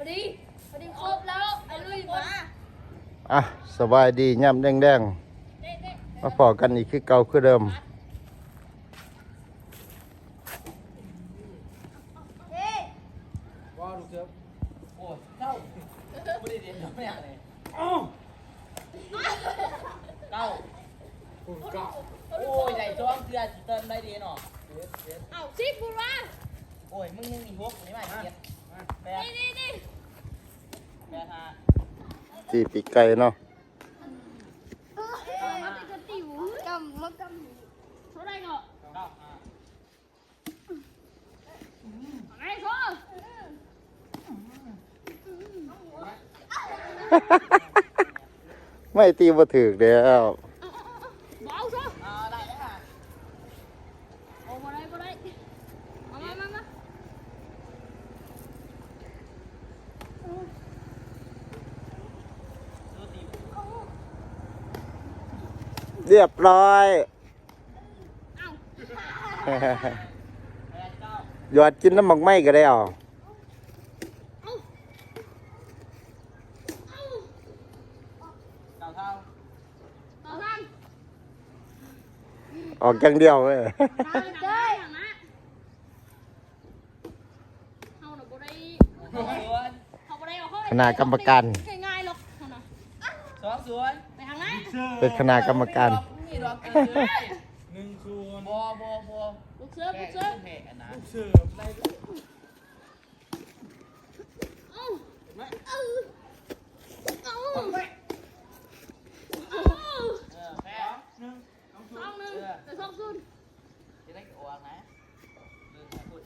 อดีพอดีครบแล้วไอ้ลุยมาอะสบายดีย่ำแดงเด็ดๆมาพอกันอีกคือเก่าคือเดิมๆเฮ้ว้าวลูกเสือโอ้ยเจ้าไม่ได้เรียนไม่อยากเลยเก้าคุณเก่าโอ้ยใหญ่ช่วงเสือเติมได้ดีเนาะเอ้าซิพูดว่าโอ้ยมึงยังมีพวกนี่มาเกียรแปดนี่นี่นี่ แปดห้าจีปีกไก่เนาะมาเป็นกระติ๋วกำมากำเท่าไรเนาะ เก้าห้า ไงโซ่ ไม่ตีบ่ถึกแล้ว เบาโซ่ เอาได้แล้วค่ะ โอ้มาได้มาได้มามามามา ดูตี เรียบร้อยเอ้าแปดเก้าหยอดกินน้ำหมักไหม้ก็ได้อ่อเอ้าเอ้าเก้าเท่าต่อท่านออกอย่างเดียวเว้ยได้ได้นะเอาหนูบ่ได้สองส่วนเขาบ่ได้เอาเข้าคณะกรรมการง่ายๆหรอกเอานะสองส่วนไปทางไหน เป็นคณะกรรมการ นี่ดอกเสือหนึ่งส่วนบัวบัวบัวลูกเสือแค่ลูกเสือแค่อันนะเสิร์ฟอะไรด้วยเอ้าไม่เอ้าเอ้าไม่เอ้าเออแค่หนึ่งสองสส่วอนงหนึ่งแต่สองศูนย์จะได้ออกนะเดินมาพูด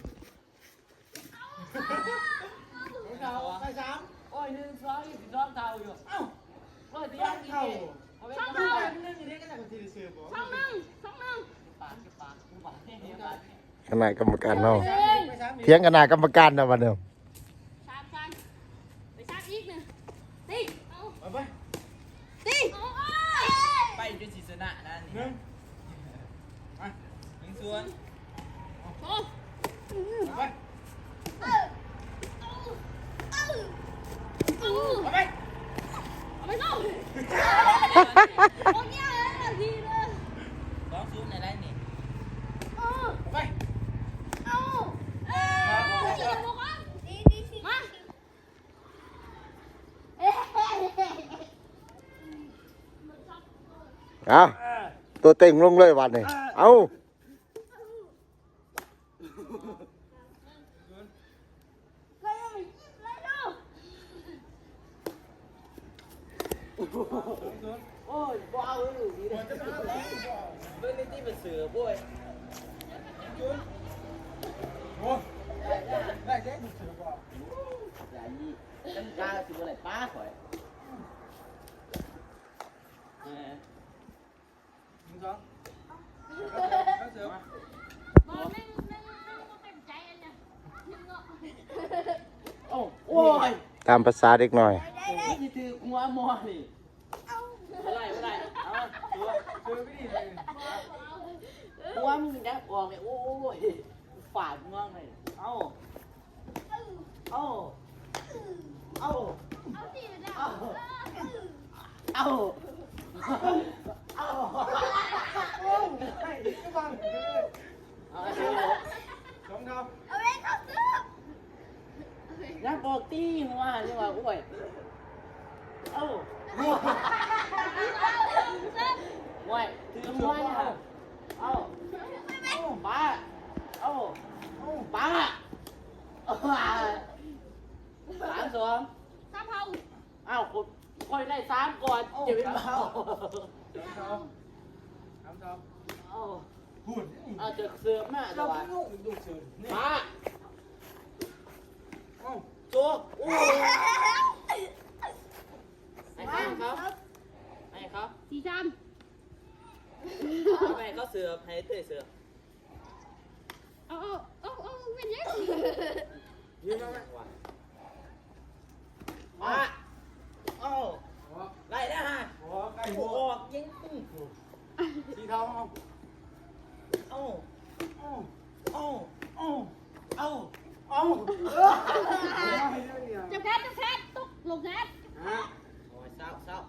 เก่าไปสามโอ้ยหนึ่งสองยี่สิบสองเท่าอยู่เอ้าโอ้ยตีเก้ากี่เท่าเอาไปสองทำเท่าปากหนึ่งนี่ได้กันจากคนที่เสิร์ฟบอกสองหนึ่งสองหนึ่งปากปากกูปากเนี่ยปากคณะกรรมการเนาะไปสามเถียงคณะกรรมการนะวันเดิมสามสามไปสามอีกหนึ่งตีเอาไปไปตีเอาเอาไปจนศีรษะนั่นหนึ่งไปหนึ่งส่วนโอ้ไป เอาตัวเต็งลงเลยวันนี้เอา โอ้ยบ้าเอ้ยดีเลยเรื่องนี้ที่เป็นเสือบ้วยโอ้ได้ได้เด็กเสิร์ฟบอกอย่ายี่ฉันกล้าสิบอะไรป้าข่อยหนึ่งสองเสิร์ฟมาแม่งแม่งแม่งก็เต็มใจอันเนี่ยยังเงาะโอ้โอ้ยตามภาษาเด็กหน่อยนี่คือหัวมอนี่อะไรอะไรเอา ตัวเสิร์ฟไม่ดีเลยหัวมึงจะออกเลยโอ้ยฝาดง่วงเลยเอ้าเอ้าเอ้าเอ้าเดี๋ยวเอาเอาเอาโอ้ไม่ก็บังเลยเอาสองเท่าเอาไปเข้าซื้อนักบอกตีหัวนี่ว่าอ้วยเอ้า หัวโอ้ยถือหัวเนี่ยเอาป้าเอาป้าสามสองสามเผาอ้าวคนคอยได้สามก่อนจะเป็นเบาสามเท่าสามเท่าเอาพูดเอาจะเสือมาแต่เราว่าลูกดูเสิร์ฟนี่ป้าเอ้าโจกโอ้ สือไผเตยเสือเอาเอาเอาเอาเป็นยังยืนมาไหมว่ะมาเอ้าไล่ได้ฮะโอ้ไก่กูหัวออกยิงปุ้งสีเทาเอาเอ้าเอาเอ้าเอ้าเอ้าเอาจะแพ้จะแพ้ตุ๊กลงแพ้ Hả? Rồi sao sao?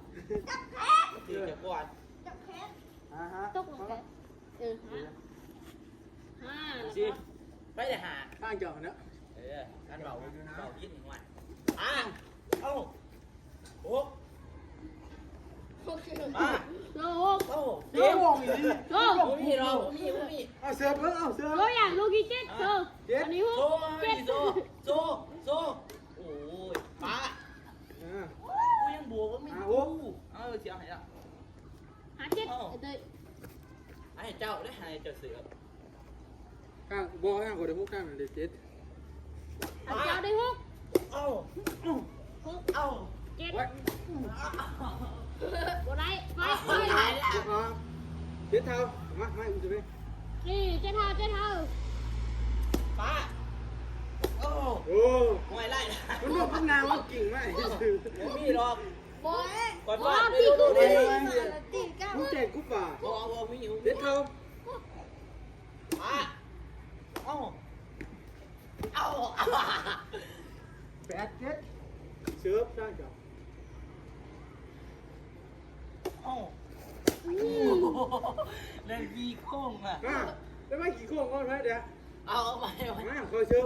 เลยหาข้างเจ้าเนี่ยเออกันเบาเบายิ่งหน่อยอะเอ้าโอ้หกสิบมาโลหกเอ้าเดี๋ยวมอ งอีกทีโลโอ้มีเรามีมีเอาเสือเพิ่งเอาเสือโลอย่างลูกกี่เจ็ดโลอันนี้หโซกเจ็ดโซโซโซโอ้ยป้าอ่ากูยังบวกว่าไม่อะกูโอ้เออเสียหายละหาเจ็ดไอ้เตยไอ้เจ้าได้หายเจ้าเสือข้างบอกข้างคนเดียวพวกข้างเด็ดเจ็ดอันเจ้าได้หกเอ้าหกเอ้าเจ็ดไว้บ่ได้ไปไปหายแล้วอ่าเจ็ดเท้ามาไม่อุ้มจะไปนี่เจ็ดเท่าเจ็ดเท่าป้าโอ้โอ้ห่วยไล่นะมันบอกพวกนางว่ากิ่งไหมมีหรอกบอยก่อนบอป้าลไม่ตีรู้กูเลเลยยตีก้าวมึงแจกกูป่าบอบอมีอยู่เจ็ดเท้าป้า เอ้าเอ้าแปดเจ็ดเสือข้างเจ้าเอ้าเล่นวีโค้งอะ อ่าแล้วไม่กี่โค้งก็ได้เดี๋ยวเอาไปมาคอยเสือ